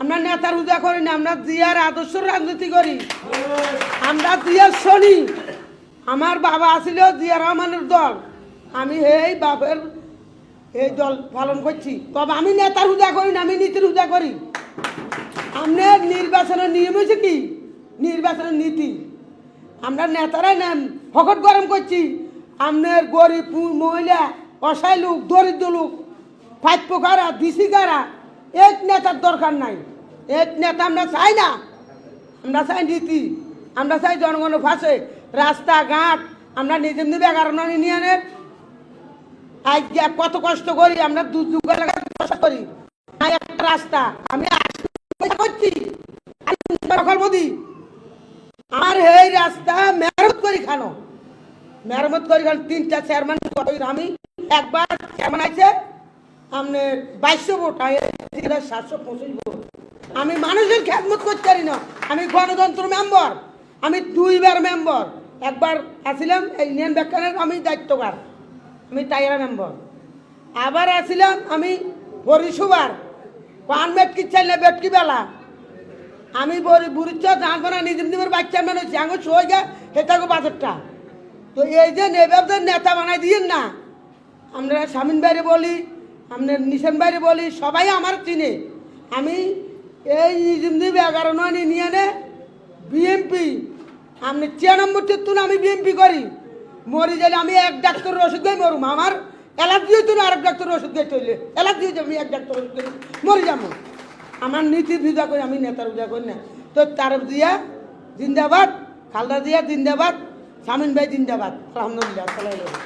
আমরা নেতার পূজা করি না, আমরা দিয়ার আদর্শ রাজনীতি করি। আমরা দিয়ার শনি। আমার বাবা আছিল জিয়া রহমানের দল। আমি এই বাপের এই দল পালন করছি। তবে আমি নেতার পূজা করি না, আমি নীতির পূজা করি। আপনার নির্বাচনের নিয়ম হয়েছে কি? নির্বাচনের নীতি। আমরা নেতারাই নেন ফকট গরম করছি। আপনার গরিব মহিলা অসাই লোক, দরিদ্র লোক ফাইট পোকারা দিশি কারা এক নেতার দরকার নাই। এক নেতা আমরা চাই না। আমরা চাই নীতি। আমরা চাই জনগণের ফাঁসে। রাস্তাঘাট, আমরা নিজে এগারো নয় নিয়ে আনেন আজ কত কষ্ট করি, আমরা দু যুগ কষ্ট করি। একটা রাস্তা। আমি করছি। আর এই রাস্তা মেরামত করি খানো মেরামত করি খান তিনটা চেয়ারম্যান আমি একবার চেয়ারম্যান আছে আপনার বাইশশো ভোট সাতশো পঁচিশ ভোট। আমি মানুষের খেদমত করতে পারি না। আমি গণতন্ত্র মেম্বার আমি দুইবার মেম্বার একবার আসিলাম ইউনিয়ন ব্যাখ্যানের, আমি দায়িত্বকার আমি টাইগার মেম্বার আবার আসিলাম আমি পরিষেবার পান বেটকি চাইলে বেটকি বেলা। আমি বলি বুড়িচ্ছ জানব না নিজের নিজের বাচ্চা মানে জাঙ্গ সই গে সেটাকে বাজারটা। তো এই যে নেবেদের নেতা বানাই দিয়েন না, আমরা স্বামীন বাইরে বলি আপনার নিশান বাইরে বলি সবাই আমার চিনে আমি এই নিজের এগারো নয় নিয়ে নে বিএমপি আপনি ছিয়ানব্বই তুন আমি বিএমপি করি মরি গেলে আমি এক ডাক্তারের ওষুধ দিয়ে মরুম আমার অ্যালার্জি হইতো না আরেক ডাক্তারের ওষুধ দিয়ে চললে অ্যালার্জি হইতো আমি এক ডাক্তারের ওষুধ দিয়ে মরে যাব আমার নীতির পূজা করি আমি নেতার পূজা করি না তো তার দিয়া জিন্দাবাদ খালদা দিয়া জিন্দাবাদ শামিন ভাই জিন্দাবাদ আলহামদুলিল্লাহ